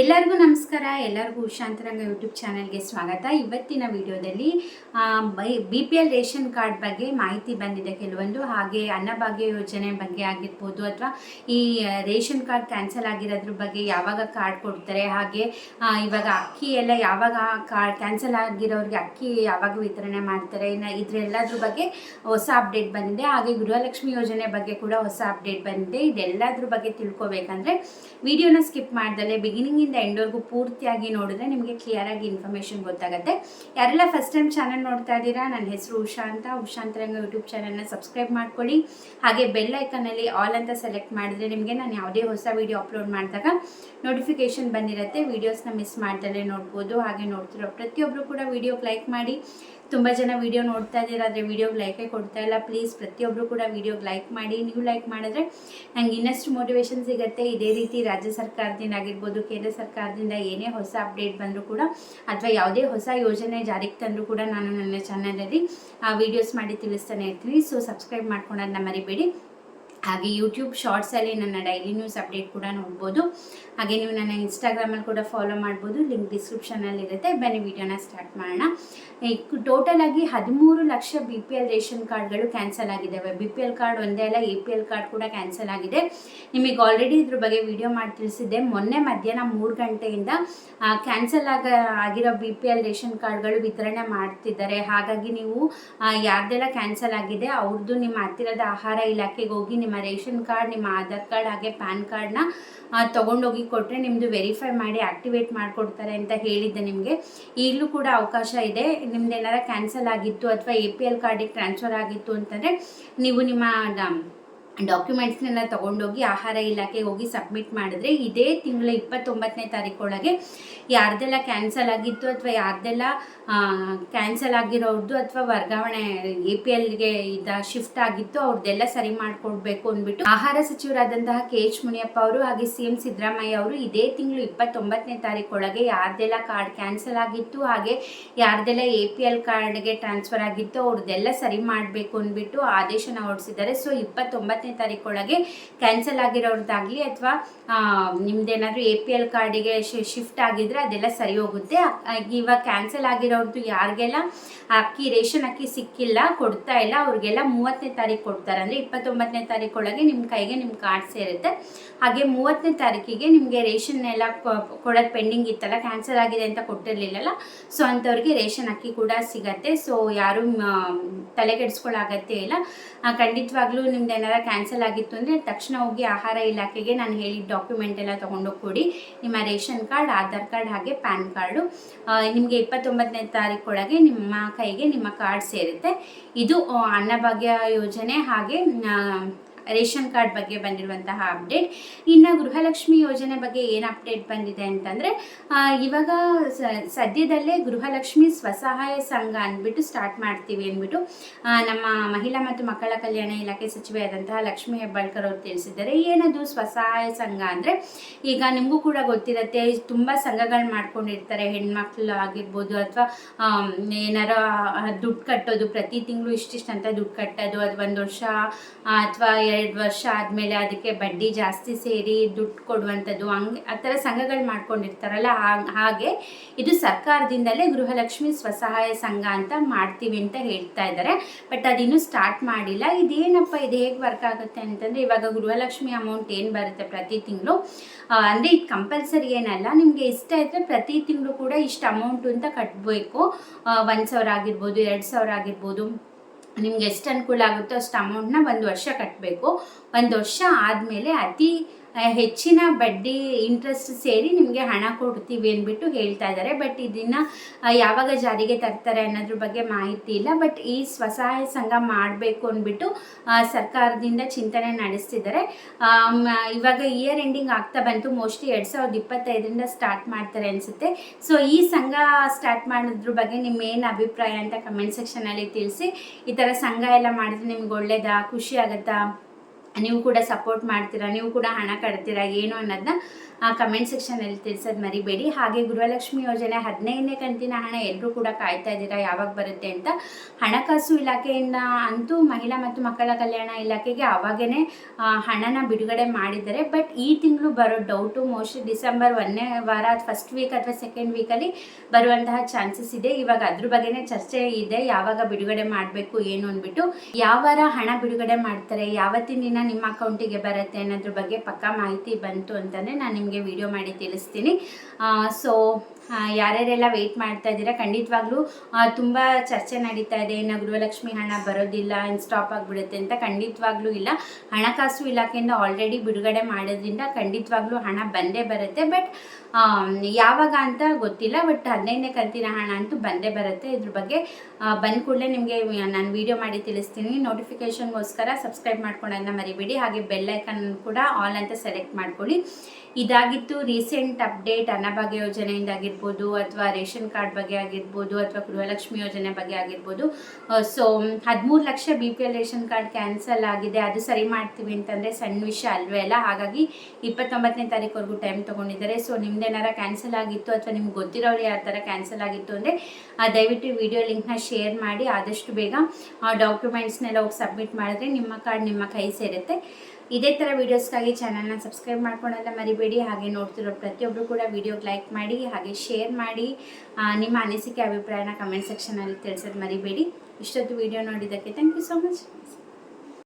ಎಲ್ಲರಿಗೂ ನಮಸ್ಕಾರ, ಎಲ್ಲರಿಗೂ ಉಷಾಂತರಂಗ ಯೂಟ್ಯೂಬ್ ಚಾನಲ್ಗೆ ಸ್ವಾಗತ. ಇವತ್ತಿನ ವಿಡಿಯೋದಲ್ಲಿ B P L ration card ಬಗ್ಗೆ ಮಾಹಿತಿ ಬಂದಿದೆ ಕೆಲವೊಂದು. ಹಾಗೆ ಅನ್ನಭಾಗ್ಯ ಯೋಜನೆ ಬಗ್ಗೆ ಆಗಿರ್ಬೋದು ಅಥವಾ ಈ ರೇಷನ್ ಕಾರ್ಡ್ ಕ್ಯಾನ್ಸಲ್ ಆಗಿರೋದ್ರ ಬಗ್ಗೆ ಯಾವಾಗ ಕಾರ್ಡ್ ಕೊಡ್ತಾರೆ. ಹಾಗೆ ಇವಾಗ ಅಕ್ಕಿ ಎಲ್ಲ ಯಾವಾಗ ಕಾರ್ಡ್ ಕ್ಯಾನ್ಸಲ್ ಆಗಿರೋರಿಗೆ ಅಕ್ಕಿ ಯಾವಾಗ ವಿತರಣೆ ಮಾಡ್ತಾರೆ. ಇನ್ನು ಇದ್ರೆಲ್ಲದ್ರ ಬಗ್ಗೆ ಹೊಸ ಅಪ್ಡೇಟ್ ಬಂದಿದೆ. ಹಾಗೆ ಗೃಹಲಕ್ಷ್ಮಿ ಯೋಜನೆ ಬಗ್ಗೆ ಕೂಡ ಹೊಸ ಅಪ್ಡೇಟ್ ಬಂದಿದೆ. ಇದೆಲ್ಲದ್ರ ಬಗ್ಗೆ ತಿಳ್ಕೊಬೇಕಂದ್ರೆ, ವಿಡಿಯೋನ ಸ್ಕಿಪ್ ಮಾಡ್ದಲೆ ಬಿಗಿನಿಂಗಿಂದ ಎಂಡೋರ್ಗೂ ಪೂರ್ತಿಯಾಗಿ ನೋಡಿದ್ರೆ ನಿಮಗೆ ಕ್ಲಿಯರ್ ಆಗಿ ಇನ್ಫಾರ್ಮೇಷನ್ ಗೊತ್ತಾಗುತ್ತೆ. ಯಾರೆಲ್ಲ ಫಸ್ಟ್ ಟೈಮ್ ಚಾನಲ್ ನೋಡ್ತಾ ಇದ್ದೀರಾ, ನನ್ನ ಹೆಸರು ಉಷಾ ಅಂತ. ಉಷಾಂತರಂಗ ಯೂಟ್ಯೂಬ್ ಚಾನಲ್ನ ಸಬ್ಸ್ಕ್ರೈಬ್ ಮಾಡ್ಕೊಳ್ಳಿ. ಹಾಗೆ ಬೆಲ್ ಐಕನಲ್ಲಿ ಆಲ್ ಅಂತ ಸೆಲೆಕ್ಟ್ ಮಾಡಿದ್ರೆ ನಿಮಗೆ ನಾನು ಯಾವುದೇ ಹೊಸ ವೀಡಿಯೋ ಅಪ್ಲೋಡ್ ಮಾಡಿದಾಗ ನೋಟಿಫಿಕೇಷನ್ ಬಂದಿರುತ್ತೆ. ವೀಡಿಯೋಸ್ನ ಮಿಸ್ ಮಾಡ್ದಲೇ ನೋಡ್ಬೋದು. ಹಾಗೆ ನೋಡ್ತಿರೋ ಪ್ರತಿಯೊಬ್ಬರು ಕೂಡ ವೀಡಿಯೋಗೆ ಲೈಕ್ ಮಾಡಿ. ತುಂಬ ಜನ ವೀಡಿಯೋ ನೋಡ್ತಾ ಇದ್ದೀರಾ, ಆದರೆ ವಿಡಿಯೋಗೆ ಲೈಕೇ ಕೊಡ್ತಾ ಇಲ್ಲ. ಪ್ಲೀಸ್ ಪ್ರತಿಯೊಬ್ಬರು ಕೂಡ ವೀಡಿಯೋಗೆ ಲೈಕ್ ಮಾಡಿ. ನೀವು ಲೈಕ್ ಮಾಡಿದ್ರೆ ನಂಗೆ ಇನ್ನಷ್ಟು ಮೋಟಿವೇಶನ್ ಸಿಗುತ್ತೆ. ಇದೇ ರೀತಿ ರಾಜ್ಯ ಸರ್ಕಾರದಿಂದ ಆಗಿರ್ಬೋದು, ಕೇಂದ್ರ ಸರ್ಕಾರದಿಂದ ಏನೇ ಹೊಸ ಅಪ್ಡೇಟ್ ಬಂದರೂ ಕೂಡ ಅಥವಾ ಯಾವುದೇ ಹೊಸ ಯೋಜನೆ ಜಾರಿಗೆ ತಂದರೂ ಕೂಡ ನಾನು ನನ್ನ ಚಾನಲಲ್ಲಿ ವಿಡಿಯೋಸ್ ಮಾಡಿ ತಿಳಿಸ್ತಾನೆ ಇರ್ತೀನಿ. ಸೊ ಸಬ್ಸ್ಕ್ರೈಬ್ ಮಾಡ್ಕೊಳೋದನ್ನ ಮರಿಬೇಡಿ. ಹಾಗೆ ಯೂಟ್ಯೂಬ್ ಶಾರ್ಟ್ಸಲ್ಲಿ ನನ್ನ ಡೈಲಿ ನ್ಯೂಸ್ ಅಪ್ಡೇಟ್ ಕೂಡ ನೋಡ್ಬೋದು. ಹಾಗೆ ನೀವು ನನ್ನ ಇನ್ಸ್ಟಾಗ್ರಾಮಲ್ಲಿ ಕೂಡ ಫಾಲೋ ಮಾಡ್ಬೋದು. ಲಿಂಕ್ ಡಿಸ್ಕ್ರಿಪ್ಷನಲ್ಲಿ ಇರುತ್ತೆ. ಬನ್ನಿ ವಿಡಿಯೋನ ಸ್ಟಾರ್ಟ್ ಮಾಡೋಣ. ಟೋಟಲ್ ಆಗಿ ಹದಿಮೂರು lakh B P L ration ಕಾರ್ಡ್ಗಳು ಕ್ಯಾನ್ಸಲ್ ಆಗಿದ್ದಾವೆ. ಬಿ ಪಿ ಎಲ್ ಕಾರ್ಡ್ ಒಂದೇ ಅಲ್ಲ ಎ ಪಿ ಎಲ್ ಕಾರ್ಡ್ ಕೂಡ ಕ್ಯಾನ್ಸಲ್ ಆಗಿದೆ. ನಿಮಗೆ ಆಲ್ರೆಡಿ ಇದ್ರ ಬಗ್ಗೆ ವಿಡಿಯೋ ಮಾಡಿ ತಿಳಿಸಿದ್ದೆ. ಮೊನ್ನೆ ಮಧ್ಯಾಹ್ನ ಮೂರು ಗಂಟೆಯಿಂದ ಕ್ಯಾನ್ಸಲ್ ಆಗ, ಆಗಿರೋ ಬಿ ಪಿ ಎಲ್ ರೇಷನ್ ಕಾರ್ಡ್ಗಳು ವಿತರಣೆ ಮಾಡ್ತಿದ್ದಾರೆ. ಹಾಗಾಗಿ ನೀವು ಯಾರ್ದೆಲ್ಲ ಕ್ಯಾನ್ಸಲ್ ಆಗಿದೆ ಅವ್ರದ್ದು ನಿಮ್ಮ ಹತ್ತಿರದ ಆಹಾರ ಇಲಾಖೆಗೆ ಹೋಗಿ ನಿಮ್ಮ ರೇಷನ್ ಕಾರ್ಡ್, ನಿಮ್ಮ ಆಧಾರ್ ಕಾರ್ಡ್ ಹಾಗೆ ಪ್ಯಾನ್ ಕಾರ್ಡ್ನ ತೊಗೊಂಡೋಗಿ ಕೊಟ್ಟರೆ ನಿಮ್ಮದು ವೆರಿಫೈ ಮಾಡಿ ಆ್ಯಕ್ಟಿವೇಟ್ ಮಾಡಿಕೊಡ್ತಾರೆ ಅಂತ ಹೇಳಿದ್ದೆ ನಿಮಗೆ. ಈಗಲೂ ಕೂಡ ಅವಕಾಶ ಇದೆ. ನಿಮ್ದು ಏನಾರ ಕ್ಯಾನ್ಸಲ್ ಆಗಿತ್ತು ಅಥವಾ ಎ ಪಿ ಎಲ್ ಕಾರ್ಡಿಗೆ ಟ್ರಾನ್ಸ್ಫರ್ ಆಗಿತ್ತು ಅಂತಂದರೆ, ನೀವು ನಿಮ್ಮ ಡಾಕ್ಯುಮೆಂಟ್ಸ್ನೆಲ್ಲ ತೊಗೊಂಡೋಗಿ ಆಹಾರ ಇಲಾಖೆಗೆ ಹೋಗಿ ಸಬ್ಮಿಟ್ ಮಾಡಿದ್ರೆ ಇದೇ ತಿಂಗಳ ಇಪ್ಪತ್ತೊಂಬತ್ತನೇ ತಾರೀಕೊಳಗೆ ಯಾರ್ದೆಲ್ಲ ಕ್ಯಾನ್ಸಲ್ ಆಗಿತ್ತು ಅಥವಾ ಯಾರ್ದೆಲ್ಲ ಕ್ಯಾನ್ಸಲ್ ಆಗಿರೋರ್ದು ಅಥವಾ ವರ್ಗಾವಣೆ ಎ ಪಿ ಎಲ್ಗೆ ಇದ ಶಿಫ್ಟ್ ಆಗಿತ್ತು ಅವ್ರದ್ದೆಲ್ಲ ಸರಿ ಮಾಡಿಕೊಡ್ಬೇಕು ಅಂದ್ಬಿಟ್ಟು ಆಹಾರ ಸಚಿವರಾದಂತಹ ಕೆ ಎಚ್ ಮುನಿಯಪ್ಪ ಅವರು ಹಾಗೆ ಸಿ ಎಂ ಸಿದ್ದರಾಮಯ್ಯ ಅವರು ಇದೇ ತಿಂಗಳು ಇಪ್ಪತ್ತೊಂಬತ್ತನೇ ತಾರೀಕೊಳಗೆ ಯಾರ್ದೆಲ್ಲ ಕಾರ್ಡ್ ಕ್ಯಾನ್ಸಲ್ ಆಗಿತ್ತು ಹಾಗೆ ಯಾರ್ದೆಲ್ಲ ಎ ಪಿ ಎಲ್ ಕಾರ್ಡ್ಗೆ ಟ್ರಾನ್ಸ್ಫರ್ ಆಗಿತ್ತು ಅವ್ರದ್ದೆಲ್ಲ ಸರಿ ಮಾಡಬೇಕು ಅಂದ್ಬಿಟ್ಟು ಆದೇಶನ ಹೊರಡಿಸಿದ್ದಾರೆ. ಸೊ ಇಪ್ಪತ್ತೊಂಬತ್ತನೇ ತಾರೀಕೊಳಗೆ ಕ್ಯಾನ್ಸಲ್ ಆಗಿರೋರ್ದಾಗಲಿ ಅಥವಾ ನಿಮ್ದೇನಾದರೂ ಎ ಪಿ ಎಲ್ ಕಾರ್ಡಿಗೆ ಶಿಫ್ಟ್ ಆಗಿದ್ರೆ ಅದೆಲ್ಲ ಸರಿ ಹೋಗುತ್ತೆ. ಇವಾಗ ಕ್ಯಾನ್ಸಲ್ ಆಗಿರೋರ್ದು ಯಾರಿಗೆಲ್ಲ ಅಕ್ಕಿ, ರೇಷನ್ ಅಕ್ಕಿ ಸಿಕ್ಕಿಲ್ಲ, ಕೊಡ್ತಾ ಇಲ್ಲ, ಅವ್ರಿಗೆಲ್ಲ ಮೂವತ್ತನೇ ತಾರೀಕು ಕೊಡ್ತಾರೆ. ಅಂದರೆ ಇಪ್ಪತ್ತೊಂಬತ್ತನೇ ತಾರೀಕೊಳಗೆ ನಿಮ್ಮ ಕೈಗೆ ನಿಮ್ಮ ಕಾರ್ಡ್ ಸೇರುತ್ತೆ. ಹಾಗೆ ಮೂವತ್ತನೇ ತಾರೀಕಿಗೆ ನಿಮಗೆ ರೇಷನ್ ಎಲ್ಲ ಕೊಡೋದು ಪೆಂಡಿಂಗ್ ಇತ್ತಲ್ಲ ಕ್ಯಾನ್ಸಲ್ ಆಗಿದೆ ಅಂತ ಕೊಟ್ಟಿರಲಿಲ್ಲಲ್ಲ, ಸೊ ಅಂಥವ್ರಿಗೆ ರೇಷನ್ ಅಕ್ಕಿ ಕೂಡ ಸಿಗತ್ತೆ. ಸೊ ಯಾರು ತಲೆ ಕೆಡಿಸ್ಕೊಳ್ಳೋ ಅಗತ್ಯ ಇಲ್ಲ. ಖಂಡಿತವಾಗ್ಲೂ ನಿಮ್ದು ಏನಾರ ಕ್ಯಾನ್ಸಲ್ ಆಗಿತ್ತು ಅಂದರೆ ತಕ್ಷಣ ಹೋಗಿ ಆಹಾರ ಇಲಾಖೆಗೆ ನಾನು ಹೇಳಿದ ಡಾಕ್ಯುಮೆಂಟ್ ಎಲ್ಲ ತೊಗೊಂಡೋಗಿ ಕೊಡಿ ನಿಮ್ಮ ರೇಷನ್ ಕಾರ್ಡ್, ಆಧಾರ್ ಕಾರ್ಡ್ ಹಾಗೆ ಪ್ಯಾನ್ ಕಾರ್ಡು. ನಿಮಗೆ ಇಪ್ಪತ್ತೊಂಬತ್ತನೇ ತಾರೀಕೊಳಗೆ ನಿಮ್ಮ ಕೈಗೆ ನಿಮ್ಮ ಕಾರ್ಡ್ ಸೇರುತ್ತೆ. ಇದು ಅನ್ನಭಾಗ್ಯ ಯೋಜನೆ ಹಾಗೆ ರೇಷನ್ ಕಾರ್ಡ್ ಬಗ್ಗೆ ಬಂದಿರುವಂತಹ ಅಪ್ಡೇಟ್. ಇನ್ನು ಗೃಹಲಕ್ಷ್ಮಿ ಯೋಜನೆ ಬಗ್ಗೆ ಏನು ಅಪ್ಡೇಟ್ ಬಂದಿದೆ ಅಂತಂದರೆ ಇವಾಗ ಸದ್ಯದಲ್ಲೇ ಗೃಹಲಕ್ಷ್ಮಿ ಸ್ವಸಹಾಯ ಸಂಘ ಅಂದ್ಬಿಟ್ಟು ಸ್ಟಾರ್ಟ್ ಮಾಡ್ತೀವಿ ಅಂದ್ಬಿಟ್ಟು ನಮ್ಮ ಮಹಿಳಾ ಮತ್ತು ಮಕ್ಕಳ ಕಲ್ಯಾಣ ಇಲಾಖೆ ಸಚಿವೆಯಾದಂತಹ ಲಕ್ಷ್ಮೀ ಹೆಬ್ಬಾಳ್ಕರ್ ಅವರು ತಿಳಿಸಿದ್ದಾರೆ. ಏನದು ಸ್ವಸಹಾಯ ಸಂಘ ಅಂದರೆ, ಈಗ ನಿಮಗೂ ಕೂಡ ಗೊತ್ತಿರುತ್ತೆ, ತುಂಬ ಸಂಘಗಳು ಮಾಡ್ಕೊಂಡಿರ್ತಾರೆ. ಹೆಣ್ಮಕ್ಳು ಆಗಿರ್ಬೋದು ಅಥವಾ ಏನಾರ ದುಡ್ಡು ಕಟ್ಟೋದು, ಪ್ರತಿ ತಿಂಗಳು ಇಷ್ಟಿಷ್ಟು ಅಂತ ದುಡ್ಡು ಕಟ್ಟೋದು, ಅದು ಒಂದು ವರ್ಷ ಅಥವಾ ವರ್ಷ ಆದಮೇಲೆ ಅದಕ್ಕೆ ಬಡ್ಡಿ ಜಾಸ್ತಿ ಸೇರಿ ದುಡ್ಡು ಕೊಡುವಂಥದ್ದು, ಹಂಗೆ ಆ ಥರ ಸಂಘಗಳು ಮಾಡ್ಕೊಂಡಿರ್ತಾರಲ್ಲ ಹಾಗೆ ಇದು ಸರ್ಕಾರದಿಂದಲೇ ಗೃಹಲಕ್ಷ್ಮಿ ಸ್ವಸಹಾಯ ಸಂಘ ಅಂತ ಮಾಡ್ತೀವಿ ಅಂತ ಹೇಳ್ತಾ ಇದ್ದಾರೆ. ಬಟ್ ಅದಿನ್ನೂ ಸ್ಟಾರ್ಟ್ ಮಾಡಿಲ್ಲ. ಇದೇನಪ್ಪ, ಇದು ಹೇಗೆ ವರ್ಕ್ ಆಗುತ್ತೆ ಅಂತಂದರೆ, ಇವಾಗ ಗೃಹಲಕ್ಷ್ಮಿ ಅಮೌಂಟ್ ಏನು ಬರುತ್ತೆ ಪ್ರತಿ ತಿಂಗಳು? ಅಂದರೆ ಇದು ಕಂಪಲ್ಸರಿ ಏನಲ್ಲ, ನಿಮಗೆ ಇಷ್ಟ ಇದ್ದರೆ ಪ್ರತಿ ತಿಂಗಳು ಕೂಡ ಇಷ್ಟು ಅಮೌಂಟು ಅಂತ ಕಟ್ಟಬೇಕು ಒಂದು ಸಾವಿರ ಆಗಿರ್ಬೋದು, ಎರಡು ಸಾವಿರ ಆಗಿರ್ಬೋದು. ನಿಮ್ಗೆ ಎಷ್ಟು ಅನುಕೂಲ ಆಗುತ್ತೋ ಅಷ್ಟು ಅಮೌಂಟ್ನ ಒಂದು ವರ್ಷ ಕಟ್ಟಬೇಕು ಒಂದು ವರ್ಷ ಆದಮೇಲೆ ಅತಿ ಹೆಚ್ಚಿನ ಬಡ್ಡಿ ಇಂಟ್ರೆಸ್ಟ್ ಸೇರಿ ನಿಮಗೆ ಹಣ ಕೊಡ್ತೀವಿ ಅಂದ್ಬಿಟ್ಟು ಹೇಳ್ತಾ ಇದ್ದಾರೆ. ಬಟ್ ಇದನ್ನು ಯಾವಾಗ ಜಾರಿಗೆ ತರ್ತಾರೆ ಅನ್ನೋದ್ರ ಬಗ್ಗೆ ಮಾಹಿತಿ ಇಲ್ಲ. ಬಟ್ ಈ ಸ್ವಸಹಾಯ ಸಂಘ ಮಾಡಬೇಕು ಅಂದ್ಬಿಟ್ಟು ಸರ್ಕಾರದಿಂದ ಚಿಂತನೆ ನಡೆಸ್ತಿದ್ದಾರೆ. ಇವಾಗ ಇಯರ್ ಎಂಡಿಂಗ್ ಆಗ್ತಾ ಬಂತು. ಮೋಸ್ಟ್ಲಿ ಎರಡು ಸಾವಿರದ ಇಪ್ಪತ್ತೈದರಿಂದ ಸ್ಟಾರ್ಟ್ ಮಾಡ್ತಾರೆ ಅನಿಸುತ್ತೆ. ಸೊ ಈ ಸಂಘ ಸ್ಟಾರ್ಟ್ ಮಾಡೋದ್ರ ಬಗ್ಗೆ ನಿಮ್ಮ ಏನು ಅಭಿಪ್ರಾಯ ಅಂತ ಕಮೆಂಟ್ ಸೆಕ್ಷನಲ್ಲಿ ತಿಳಿಸಿ. ಈ ಥರ ಸಂಘ ಎಲ್ಲ ಮಾಡಿದ್ರೆ ನಿಮ್ಗೆ ಒಳ್ಳೇದಾ? ಖುಷಿ ಆಗುತ್ತಾ? ನೀವು ಕೂಡ ಸಪೋರ್ಟ್ ಮಾಡ್ತೀರಾ, ನೀವು ಕೂಡ ಹಣ ಕಟ್ತೀರಾ, ಏನು ಅನ್ನೋದನ್ನ ಕಮೆಂಟ್ ಸೆಕ್ಷನಲ್ಲಿ ತಿಳಿಸೋದು ಮರಿಬೇಡಿ. ಹಾಗೆ ಗೃಹಲಕ್ಷ್ಮಿ ಯೋಜನೆ ಹದಿನೈದನೇ ಕಂತಿನ ಹಣ ಎಲ್ಲರೂ ಕೂಡ ಕಾಯ್ತಾ ಇದ್ದೀರಾ, ಯಾವಾಗ ಬರುತ್ತೆ ಅಂತ? ಹಣಕಾಸು ಇಲಾಖೆಯಿಂದ ಅಂತೂ ಮಹಿಳಾ ಮತ್ತು ಮಕ್ಕಳ ಕಲ್ಯಾಣ ಇಲಾಖೆಗೆ ಆವಾಗೇ ಹಣನ ಬಿಡುಗಡೆ ಮಾಡಿದ್ದಾರೆ. ಬಟ್ ಈ ತಿಂಗಳು ಬರೋ ಡೌಟು ಮೋಸ್ಟ್ಲಿ ಡಿಸೆಂಬರ್ ಒಂದನೇ ವಾರ ಫಸ್ಟ್ ವೀಕ್ ಅಥವಾ ಸೆಕೆಂಡ್ ವೀಕಲ್ಲಿ ಬರುವಂತಹ ಚಾನ್ಸಸ್ ಇದೆ. ಇವಾಗ ಅದ್ರ ಬಗ್ಗೆನೇ ಚರ್ಚೆ ಇದೆ. ಯಾವಾಗ ಬಿಡುಗಡೆ ಮಾಡಬೇಕು, ಏನು ಅಂದ್ಬಿಟ್ಟು, ಯಾವ ಹಣ ಬಿಡುಗಡೆ ಮಾಡ್ತಾರೆ, ಯಾವತ್ತಿನ ದಿನ ನಿಮ್ಮ ಅಕೌಂಟಿಗೆ ಬರುತ್ತೆ ಅನ್ನೋದ್ರ ಬಗ್ಗೆ ಪಕ್ಕಾ ಮಾಹಿತಿ ಬಂತು ಅಂತಂದರೆ ನಾನು ನಿಮಗೆ ವಿಡಿಯೋ ಮಾಡಿ ತಿಳಿಸ್ತೀನಿ. ಸೊ ಯಾರ್ಯಾರೆಲ್ಲ ವೆಯ್ಟ್ ಮಾಡ್ತಾ ಇದ್ದೀರಾ, ಖಂಡಿತವಾಗ್ಲೂ ತುಂಬ ಚರ್ಚೆ ನಡೀತಾ ಇದೆ. ಇನ್ನು ಗೃಹಲಕ್ಷ್ಮಿ ಹಣ ಬರೋದಿಲ್ಲ ಇನ್ನು ಸ್ಟಾಪ್ ಆಗಿಬಿಡುತ್ತೆ ಅಂತ ಖಂಡಿತವಾಗ್ಲೂ ಇಲ್ಲ. ಹಣಕಾಸು ಇಲಾಖೆಯಿಂದ ಆಲ್ರೆಡಿ ಬಿಡುಗಡೆ ಮಾಡೋದ್ರಿಂದ ಖಂಡಿತವಾಗ್ಲೂ ಹಣ ಬಂದೇ ಬರುತ್ತೆ. ಬಟ್ ಯಾವಾಗ ಅಂತ ಗೊತ್ತಿಲ್ಲ ಬಟ್ ಹದಿನೈದನೇ ಕಂತಿನ ಹಣ ಅಂತೂ ಬಂದೇ ಬರುತ್ತೆ. ಇದ್ರ ಬಗ್ಗೆ ಬಂದ ಕೂಡಲೇ ನಿಮಗೆ ನಾನು ವಿಡಿಯೋ ಮಾಡಿ ತಿಳಿಸ್ತೀನಿ. ನೋಟಿಫಿಕೇಷನ್ಗೋಸ್ಕರ ಸಬ್ಸ್ಕ್ರೈಬ್ ಮಾಡ್ಕೊಳ್ಳೋದನ್ನ ಮರಿಬೇಡಿ ಹಾಗೆ ಬೆಲ್ಲೈಕನ್ ಕೂಡ ಆಲ್ ಅಂತ ಸೆಲೆಕ್ಟ್ ಮಾಡ್ಕೊಳ್ಳಿ. ಇದಾಗಿತ್ತು ರೀಸೆಂಟ್ ಅಪ್ಡೇಟ್ ಅನ್ನಭಾಗ್ಯ ಯೋಜನೆಯಿಂದ ಆಗಿರ್ಬೋದು ಅಥವಾ ರೇಷನ್ ಕಾರ್ಡ್ ಬಗ್ಗೆ ಆಗಿರ್ಬೋದು ಅಥವಾ ಗೃಹಲಕ್ಷ್ಮಿ ಯೋಜನೆ ಬಗ್ಗೆ ಆಗಿರ್ಬೋದು. ಸೊ ಹದಿಮೂರು lakh B P L ration card cancel ಆಗಿದೆ. ಅದು ಸರಿ ಮಾಡ್ತೀವಿ ಅಂತಂದರೆ ಸಣ್ಣ ವಿಷಯ ಅಲ್ವೇ ಅಲ್ಲ? ಹಾಗಾಗಿ ಇಪ್ಪತ್ತೊಂಬತ್ತನೇ ತಾರೀಕುವರೆಗೂ ಟೈಮ್ ತೊಗೊಂಡಿದ್ದಾರೆ. ಸೊ ನಿಮ್ದೇನಾರ ಕ್ಯಾನ್ಸಲ್ ಆಗಿತ್ತು ಅಥವಾ ನಿಮ್ಗೆ ಗೊತ್ತಿರೋರು ಯಾವ ಥರ ಕ್ಯಾನ್ಸಲ್ ಆಗಿತ್ತು ಅಂದರೆ ದಯವಿಟ್ಟು ವಿಡಿಯೋ ಲಿಂಕ್ನ ಶೇರ್ ಮಾಡಿ. ಆದಷ್ಟು ಬೇಗ ಡಾಕ್ಯುಮೆಂಟ್ಸ್ನೆಲ್ಲ ಹೋಗಿ ಸಬ್ಮಿಟ್ ಮಾಡಿದ್ರೆ ನಿಮ್ಮ ಕಾರ್ಡ್ ನಿಮ್ಮ ಕೈ ಸೇರುತ್ತೆ. ಇದೇ ಥರ ವೀಡಿಯೋಸ್ಗಾಗಿ ಚಾನಲ್ನ ಸಬ್ಸ್ಕ್ರೈಬ್ ಮಾಡ್ಕೊಳ್ಳೋಲ್ಲ ಮರಿಬೇಡಿ. ಹಾಗೆ ನೋಡ್ತಿರೋ ಪ್ರತಿಯೊಬ್ಬರು ಕೂಡ ವೀಡಿಯೋಗೆ ಲೈಕ್ ಮಾಡಿ, ಹಾಗೆ ಶೇರ್ ಮಾಡಿ ನಿಮ್ಮ ಅನಿಸಿಕೆ, ಅಭಿಪ್ರಾಯನ ಕಮೆಂಟ್ ಸೆಕ್ಷನಲ್ಲಿ ತಿಳಿಸೋದು ಮರಿಬೇಡಿ. ಇಷ್ಟೊತ್ತು ವಿಡಿಯೋ ನೋಡಿದ್ದಕ್ಕೆ ಥ್ಯಾಂಕ್ ಯು ಸೊ ಮಚ್